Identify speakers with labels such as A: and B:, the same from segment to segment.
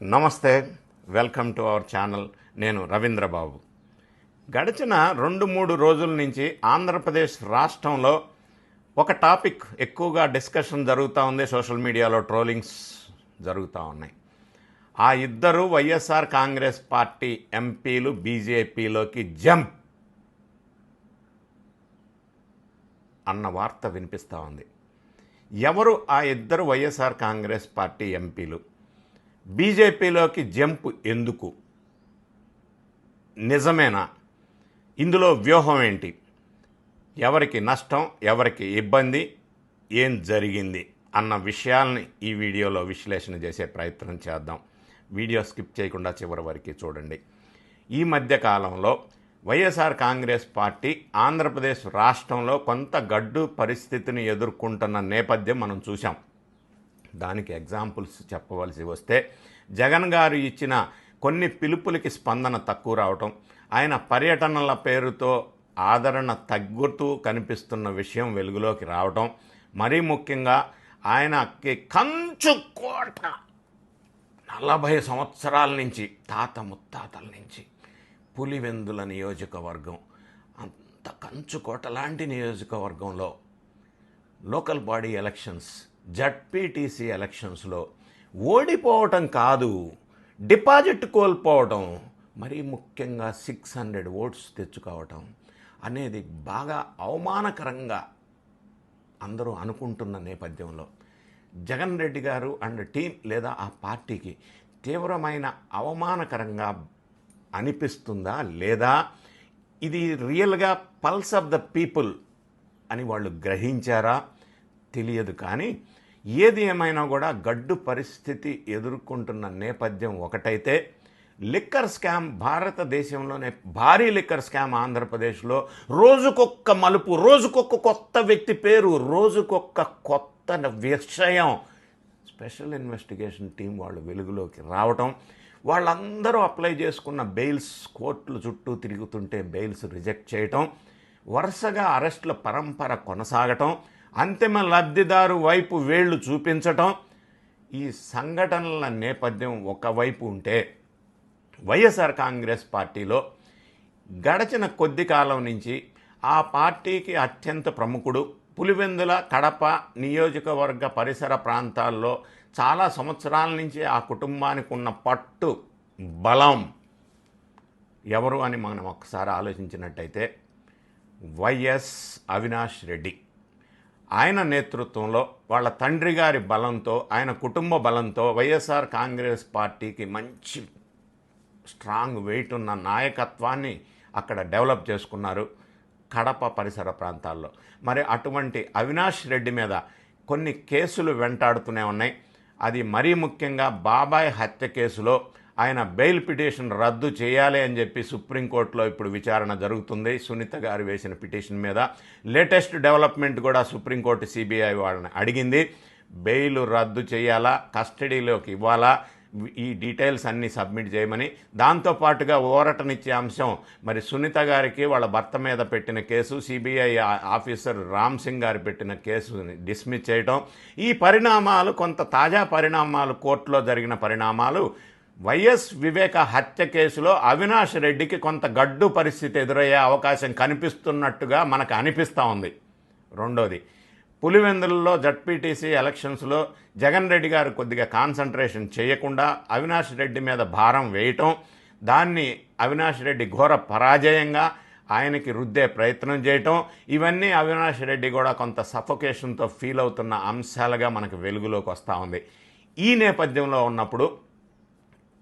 A: నమస్తే welcome to our channel. నేను రవీంద్రబాబు గడిచిన రెండు మూడు రోజుల నుంచి ఆంధ్రప్రదేశ్ రాష్ట్రంలో ఒక టాపిక్ ఎక్కువగా డిస్కషన్ జరుగుతూ ఉంది. సోషల్ మీడియాలో ట్రోలింగ్స్ జరుగుతూ ఉన్నాయి. ఆ ఇద్దరు వైఎస్ఆర్ కాంగ్రెస్ పార్టీ ఎంపీలు బీజేపీలోకి జంప్ అన్న వార్త వినిపిస్తూ ఉంది. ఎవరు ఆ ఇద్దరు వైఎస్ఆర్ కాంగ్రెస్ పార్టీ ఎంపీలు? బీజేపీలోకి జంప్ ఎందుకు? నిజమేనా? ఇందులో వ్యూహం ఏంటి? ఎవరికి నష్టం ఎవరికి ఇబ్బంది ఏం జరిగింది అన్న విషయాల్ని ఈ వీడియోలో విశ్లేషణ చేసే ప్రయత్నం చేద్దాం. వీడియో స్కిప్ చేయకుండా చివరి వరకు చూడండి. ఈ మధ్య కాలంలో వైఎస్ఆర్ కాంగ్రెస్ పార్టీ ఆంధ్రప్రదేశ్ రాష్ట్రంలో కొంత గడ్డు పరిస్థితిని ఎదుర్కొంటున్న నేపథ్యం మనం చూసాం దానికి ఎగ్జాంపుల్స్ చెప్పవలసి వస్తే జగన్ గారు ఇచ్చిన కొన్ని పిలుపులకి స్పందన తక్కువ రావటం ఆయన పర్యటనల పేరుతో ఆదరణ తగ్గుతూ కనిపిస్తున్న విషయం వెలుగులోకి రావటం మరీ ముఖ్యంగా ఆయనకి కంచు కోట నలభై సంవత్సరాల నుంచి తాత ముత్తాతల నుంచి పులివెందుల నియోజకవర్గం అంత కంచుకోట లాంటి నియోజకవర్గంలో లోకల్ బాడీ ఎలక్షన్స్ జడ్పీటీసీ ఎలక్షన్స్లో ఓడిపోవటం కాదు డిపాజిట్ కోల్పోవటం మరీ ముఖ్యంగా సిక్స్ హండ్రెడ్ ఓట్స్ తెచ్చుకోవటం అనేది బాగా అవమానకరంగా అందరూ అనుకుంటున్న నేపథ్యంలో జగన్ రెడ్డి గారు అండ్ టీం లేదా ఆ పార్టీకి తీవ్రమైన అవమానకరంగా అనిపిస్తుందా లేదా? ఇది రియల్గా పల్స్ ఆఫ్ ద పీపుల్ అని వాళ్ళు గ్రహించారా? తెలియదు కానీ ఏది ఏమైనా కూడా గడ్డు పరిస్థితి ఎదుర్కొంటున్న నేపథ్యం ఒకటైతే లిక్కర్ స్కామ్ భారతదేశంలోనే భారీ లిక్కర్ స్కామ్ ఆంధ్రప్రదేశ్లో రోజుకొక్క మలుపు రోజుకొక్క కొత్త వ్యక్తి పేరు రోజుకొక్క కొత్త విషయం. స్పెషల్ ఇన్వెస్టిగేషన్ టీం వాళ్ళు వెలుగులోకి రావటం వాళ్ళందరూ అప్లై చేసుకున్న బెయిల్స్ కోర్టుల చుట్టూ తిరుగుతుంటే బెయిల్స్ రిజెక్ట్ చేయటం వరుసగా అరెస్టుల పరంపర కొనసాగటం అంతిమ లబ్ధిదారు వైపు వేళ్ళు చూపించటం ఈ సంఘటనల నేపథ్యం ఒకవైపు ఉంటే వైఎస్ఆర్ కాంగ్రెస్ పార్టీలో గడచిన కొద్ది కాలం నుంచి ఆ పార్టీకి అత్యంత ప్రముఖుడు పులివెందుల కడప నియోజకవర్గ పరిసర ప్రాంతాల్లో చాలా సంవత్సరాల నుంచి ఆ కుటుంబానికి ఉన్న పట్టు బలం ఎవరు అని మనం ఒకసారి ఆలోచించినట్టయితే వైఎస్ అవినాష్ రెడ్డి. ఆయన నేతృత్వంలో వాళ్ళ తండ్రి గారి బలంతో ఆయన కుటుంబ బలంతో వైఎస్ఆర్ కాంగ్రెస్ పార్టీకి మంచి స్ట్రాంగ్ వెయిట్ ఉన్న నాయకత్వాన్ని అక్కడ డెవలప్ చేసుకున్నారు కడప పరిసర ప్రాంతాల్లో. మరి అటువంటి అవినాష్ రెడ్డి మీద కొన్ని కేసులు వెంటాడుతూనే ఉన్నాయి. అది మరీ ముఖ్యంగా బాబాయ్ హత్య కేసులో ఆయన బెయిల్ పిటిషన్ రద్దు చేయాలి అని చెప్పి సుప్రీంకోర్టులో ఇప్పుడు విచారణ జరుగుతుంది. సునీత గారు వేసిన పిటిషన్ మీద లేటెస్ట్ డెవలప్మెంట్ కూడా సుప్రీంకోర్టు సిబిఐ వాళ్ళని అడిగింది. బెయిల్ రద్దు చేయాలా? కస్టడీలోకి ఇవ్వాలా? ఈ డీటెయిల్స్ అన్నీ సబ్మిట్ చేయమని. దాంతోపాటుగా ఓరటనిచ్చే అంశం మరి సునీత గారికి వాళ్ళ భర్త మీద పెట్టిన case CBI officer Ram Singh గారు పెట్టిన కేసుని డిస్మిస్ చేయటం. ఈ పరిణామాలు కొంత తాజా పరిణామాలు కోర్టులో జరిగిన పరిణామాలు వైఎస్ వివేక హత్య కేసులో అవినాష్ రెడ్డికి కొంత గడ్డు పరిస్థితి ఎదురయ్యే అవకాశం కనిపిస్తున్నట్టుగా మనకు అనిపిస్తూ ఉంది. రెండోది పులివెందులలో జడ్పీటీసీ ఎలక్షన్స్లో జగన్ రెడ్డి గారు కొద్దిగా కాన్సన్ట్రేషన్ చేయకుండా అవినాష్ రెడ్డి మీద భారం వేయటం దాన్ని అవినాష్ రెడ్డి ఘోర పరాజయంగా ఆయనకి రుద్దే ప్రయత్నం చేయటం ఇవన్నీ అవినాష్ రెడ్డి కూడా కొంత సఫొకేషన్తో ఫీల్ అవుతున్న అంశాలుగా మనకు వెలుగులోకి వస్తూ ఉంది. ఈ నేపథ్యంలో ఉన్నప్పుడు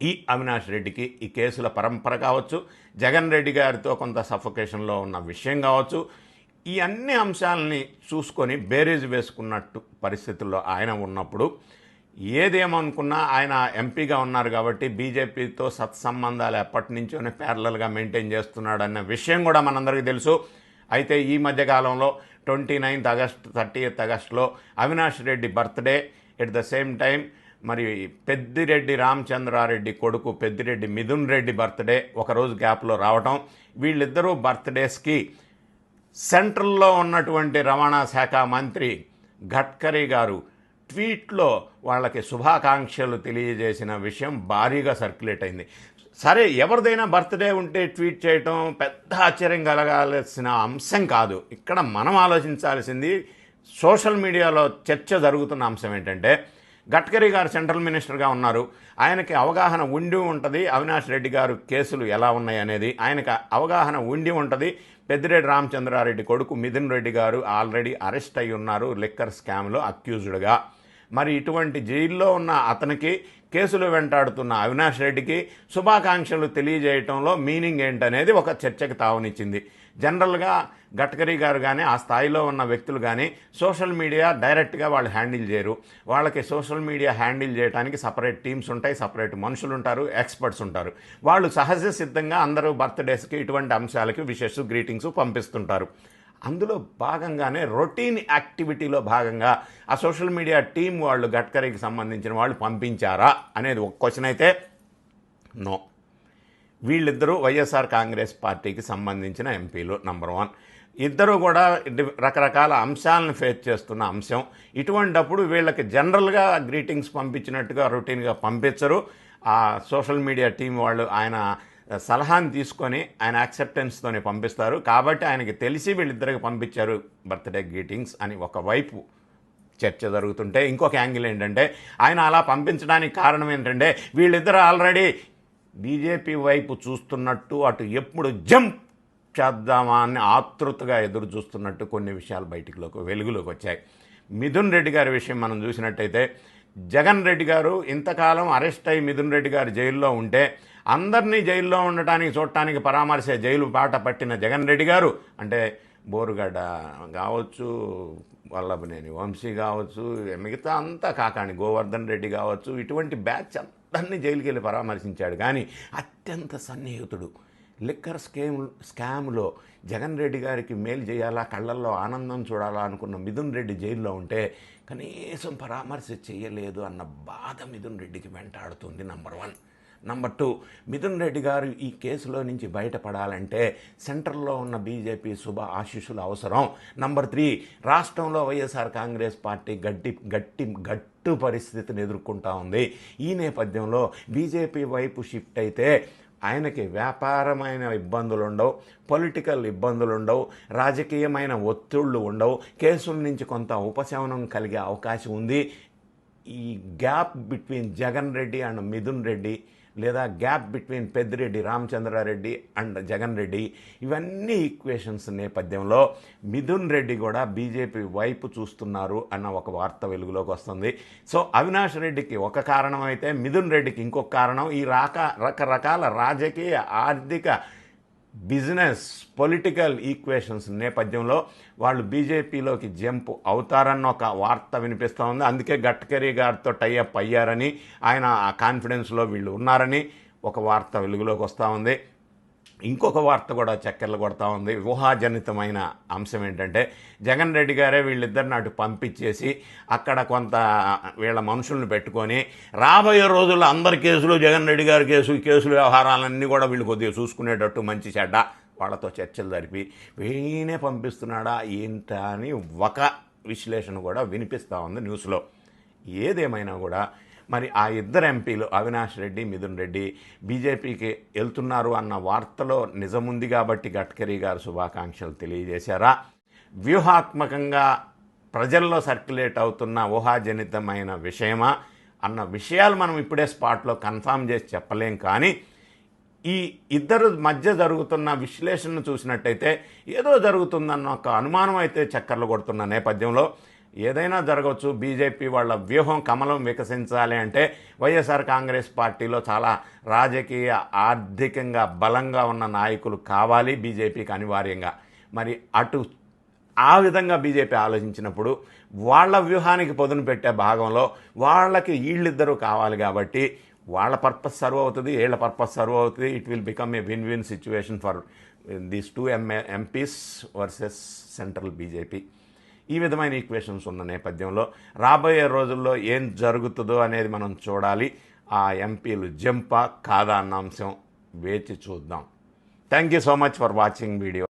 A: ఈ అవినాష్ రెడ్డికి ఈ కేసుల పరంపర కావచ్చు జగన్ రెడ్డి గారితో కొంత సఫొకేషన్లో ఉన్న విషయం కావచ్చు ఈ అన్ని అంశాలని చూసుకొని బేరీజ్ వేసుకున్నట్టు పరిస్థితుల్లో ఆయన ఉన్నప్పుడు ఏదేమనుకున్నా ఆయన ఎంపీగా ఉన్నారు కాబట్టి బీజేపీతో సత్సంబంధాలు ఎప్పటి నుంచోనే ప్యారలల్గా మెయింటైన్ చేస్తున్నాడు అన్న విషయం కూడా మనందరికీ తెలుసు. అయితే ఈ మధ్యకాలంలో twenty ninth August thirty eighth ఆగస్ట్లో Avinash Reddy birthday. At the same time మరి పెద్దిరెడ్డి రామచంద్రారెడ్డి కొడుకు పెద్దిరెడ్డి మిథున్ రెడ్డి బర్త్డే ఒకరోజు గ్యాప్లో రావటం. వీళ్ళిద్దరూ బర్త్డేస్కి సెంట్రల్లో ఉన్నటువంటి రవాణా శాఖ మంత్రి గడ్కరీ గారు ట్వీట్లో వాళ్ళకి శుభాకాంక్షలు తెలియజేసిన విషయం భారీగా సర్క్యులేట్ అయింది. సరే ఎవరిదైనా బర్త్డే ఉంటే ట్వీట్ చేయటం పెద్ద ఆశ్చర్యం కలగాల్సిన అంశం కాదు. ఇక్కడ మనం ఆలోచించాల్సింది సోషల్ మీడియాలో చర్చ జరుగుతున్న అంశం ఏంటంటే గడ్కరీ గారు సెంట్రల్ మినిస్టర్గా ఉన్నారు. ఆయనకి అవగాహన ఉండి ఉంటుంది. అవినాష్ రెడ్డి గారు కేసులు ఎలా ఉన్నాయి అనేది ఆయనకు అవగాహన ఉండి ఉంటుంది. పెద్దిరెడ్డి రామచంద్రారెడ్డి కొడుకు మిథున్ రెడ్డి గారు ఆల్రెడీ అరెస్ట్ అయి ఉన్నారు లిక్కర్ స్కామ్లో అక్యూజ్డ్గా. మరి ఇటువంటి జైల్లో ఉన్న అతనికి కేసులు వెంటాడుతున్న అవినాష్ రెడ్డికి శుభాకాంక్షలు తెలియజేయటంలో మీనింగ్ ఏంటనేది ఒక చర్చకు తావునిచ్చింది. జనరల్గా గడ్కరీ గారు కానీ ఆ స్థాయిలో ఉన్న వ్యక్తులు కానీ సోషల్ మీడియా డైరెక్ట్గా వాళ్ళు హ్యాండిల్ చేయరు. వాళ్ళకి సోషల్ మీడియా హ్యాండిల్ చేయడానికి సపరేట్ టీమ్స్ ఉంటాయి సపరేట్ మనుషులు ఉంటారు ఎక్స్పర్ట్స్ ఉంటారు. వాళ్ళు సహజ సిద్ధంగా అందరూ బర్త్డేస్కి ఇటువంటి అంశాలకి విశేష గ్రీటింగ్స్ పంపిస్తుంటారు. అందులో భాగంగానే రొటీన్ యాక్టివిటీలో భాగంగా ఆ సోషల్ మీడియా టీం వాళ్ళు గడ్కరీకి సంబంధించిన వాళ్ళు పంపించారా అనేది ఒక క్వశ్చన్ అయితే నో. వీళ్ళిద్దరూ వైఎస్ఆర్ కాంగ్రెస్ పార్టీకి సంబంధించిన ఎంపీలు నంబర్ వన్ ఇద్దరు కూడా రకరకాల అంశాలను ఫేస్ చేస్తున్న అంశం. ఇటువంటప్పుడు వీళ్ళకి జనరల్గా గ్రీటింగ్స్ పంపించినట్టుగా రొటీన్గా పంపించరు. ఆ సోషల్ మీడియా టీం వాళ్ళు ఆయన సలహాను తీసుకొని ఆయన యాక్సెప్టెన్స్తోనే పంపిస్తారు. కాబట్టి ఆయనకి తెలిసి వీళ్ళిద్దరికి పంపించారు బర్త్డే గ్రీటింగ్స్ అని ఒకవైపు చర్చ జరుగుతుంటే ఇంకొక యాంగిల్ ఏంటంటే ఆయన అలా పంపించడానికి కారణం ఏంటంటే వీళ్ళిద్దరు ఆల్రెడీ బీజేపీ వైపు చూస్తున్నట్టు అటు ఎప్పుడు జంప్ చేద్దామా అని ఆతృతగా ఎదురు చూస్తున్నట్టు కొన్ని విషయాలు బయటికి వెలుగులోకి వచ్చాయి. మిథున్ రెడ్డి గారి విషయం మనం చూసినట్టయితే జగన్ రెడ్డి గారు ఇంతకాలం అరెస్ట్ అయి మిథున్ రెడ్డి గారు జైల్లో ఉంటే అందరినీ జైల్లో ఉండటానికి చూడటానికి పరామర్శే జైలు పాట పట్టిన జగన్ రెడ్డి గారు అంటే బోరుగడ్డ కావచ్చు వల్లభనేని వంశీ కావచ్చు మిగతా అంతా కాకాని గోవర్ధన్ రెడ్డి కావచ్చు ఇటువంటి బ్యాచ్ మొత్తాన్ని జైలుకి వెళ్ళి పరామర్శించాడు. కానీ అత్యంత సన్నిహితుడు. లిక్కర్ స్కేమ్ స్కామ్లో జగన్ రెడ్డి గారికి మేలు చేయాలా కళ్ళల్లో ఆనందం చూడాలా అనుకున్న మిథున్ రెడ్డి జైల్లో ఉంటే కనీసం పరామర్శ చేయలేదు అన్న బాధ మిథున్ రెడ్డికి వెంటాడుతుంది number one. Number two Mithun Reddy గారు ఈ కేసులో నుంచి బయటపడాలంటే సెంట్రల్లో ఉన్న బీజేపీ శుభ ఆశీస్సులు అవసరం. నంబర్ త్రీ రాష్ట్రంలో వైఎస్ఆర్ కాంగ్రెస్ పార్టీ గట్టి గట్టి గట్టు పరిస్థితిని ఎదుర్కొంటా ఉంది. ఈ నేపథ్యంలో బీజేపీ వైపు షిఫ్ట్ అయితే ఆయనకి వ్యాపారమైన ఇబ్బందులు ఉండవు పొలిటికల్ ఇబ్బందులు ఉండవు రాజకీయమైన ఒత్తిళ్ళు ఉండవు. కేసుల నుంచి కొంత ఉపశమనం కలిగే అవకాశం ఉంది. ఈ gap between Jagan Reddy and Mithun Reddy లేదా gap between Peddireddy Ramachandra Reddy and Jagan Reddy ఇవన్నీ ఈక్వేషన్స్ నేపథ్యంలో మిథున్ రెడ్డి కూడా బీజేపీ వైపు చూస్తున్నారు అన్న ఒక వార్త వెలుగులోకి వస్తుంది. సో అవినాష్ రెడ్డికి ఒక కారణం అయితే మిథున్ రెడ్డికి ఇంకొక కారణం ఈ రాక రకరకాల రాజకీయ ఆర్థిక బిజినెస్ పొలిటికల్ ఈక్వేషన్స్ నేపథ్యంలో వాళ్ళు బీజేపీలోకి జంప్ అవుతారన్న ఒక వార్త వినిపిస్తూ ఉంది. అందుకే గట్కరీ గారితో టైఅప్ అయ్యారని ఆయన ఆ కాన్ఫిడెన్స్లో వీళ్ళు ఉన్నారని ఒక వార్త వెలుగులోకి వస్తూ ఉంది. ఇంకొక వార్త కూడా చక్కెర్లు కొడతా ఉంది. ఊహాజనితమైన అంశం ఏంటంటే జగన్ రెడ్డి గారే వీళ్ళిద్దరిని అటు పంపించేసి అక్కడ కొంత వీళ్ళ మనుషుల్ని పెట్టుకొని రాబోయే రోజుల్లో అందరి కేసులు జగన్ రెడ్డి గారి కేసు కేసులు కేసుల వ్యవహారాలన్నీ కూడా వీళ్ళు కొద్దిగా చూసుకునేటట్టు మంచి చెడ్డ వాళ్ళతో చర్చలు జరిపి వీనే పంపిస్తున్నాడా ఏంటా అని ఒక విశ్లేషణ కూడా వినిపిస్తూ ఉంది న్యూస్లో. ఏదేమైనా కూడా మరి ఆ ఇద్దరు ఎంపీలు అవినాష్ రెడ్డి మిథున్ రెడ్డి బీజేపీకి వెళ్తున్నారు అన్న వార్తలో నిజముంది కాబట్టి గడ్కరీ గారు శుభాకాంక్షలు తెలియజేశారా? వ్యూహాత్మకంగా ప్రజల్లో సర్క్యులేట్ అవుతున్న ఊహాజనితమైన విషయమా అన్న విషయాలు మనం ఇప్పుడే స్పాట్లో కన్ఫామ్ చేసి చెప్పలేం కానీ ఈ ఇద్దరు మధ్య జరుగుతున్న విశ్లేషణను చూసినట్టయితే ఏదో జరుగుతుందన్న ఒక అనుమానం అయితే చక్కర్లు కొడుతున్న నేపథ్యంలో ఏదైనా జరగవచ్చు బీజేపీ వాళ్ళ వ్యూహం కమలం వికసించాలి అంటే వైఎస్ఆర్ కాంగ్రెస్ పార్టీలో చాలా రాజకీయ ఆర్థికంగా బలంగా ఉన్న నాయకులు కావాలి బీజేపీకి అనివార్యంగా. మరి అటు ఆ విధంగా బీజేపీ ఆలోచించినప్పుడు వాళ్ళ వ్యూహానికి పొదును పెట్టే భాగంలో వాళ్ళకి వీళ్ళిద్దరూ కావాలి కాబట్టి వాళ్ళ పర్పస్ సర్వ్ అవుతుంది వీళ్ళ పర్పస్ సర్వ్ అవుతుంది. It will become a win win situation for these two MA MPs versus central BJP ఈ విధమైన ఈక్వేషన్స్ ఉన్న నేపథ్యంలో రాబోయే రోజుల్లో ఏం జరుగుతుందో అనేది మనం చూడాలి. ఆ ఎంపీలు జంపా కాదా అన్న అంశం వేచి చూద్దాం. Thank you so much for watching video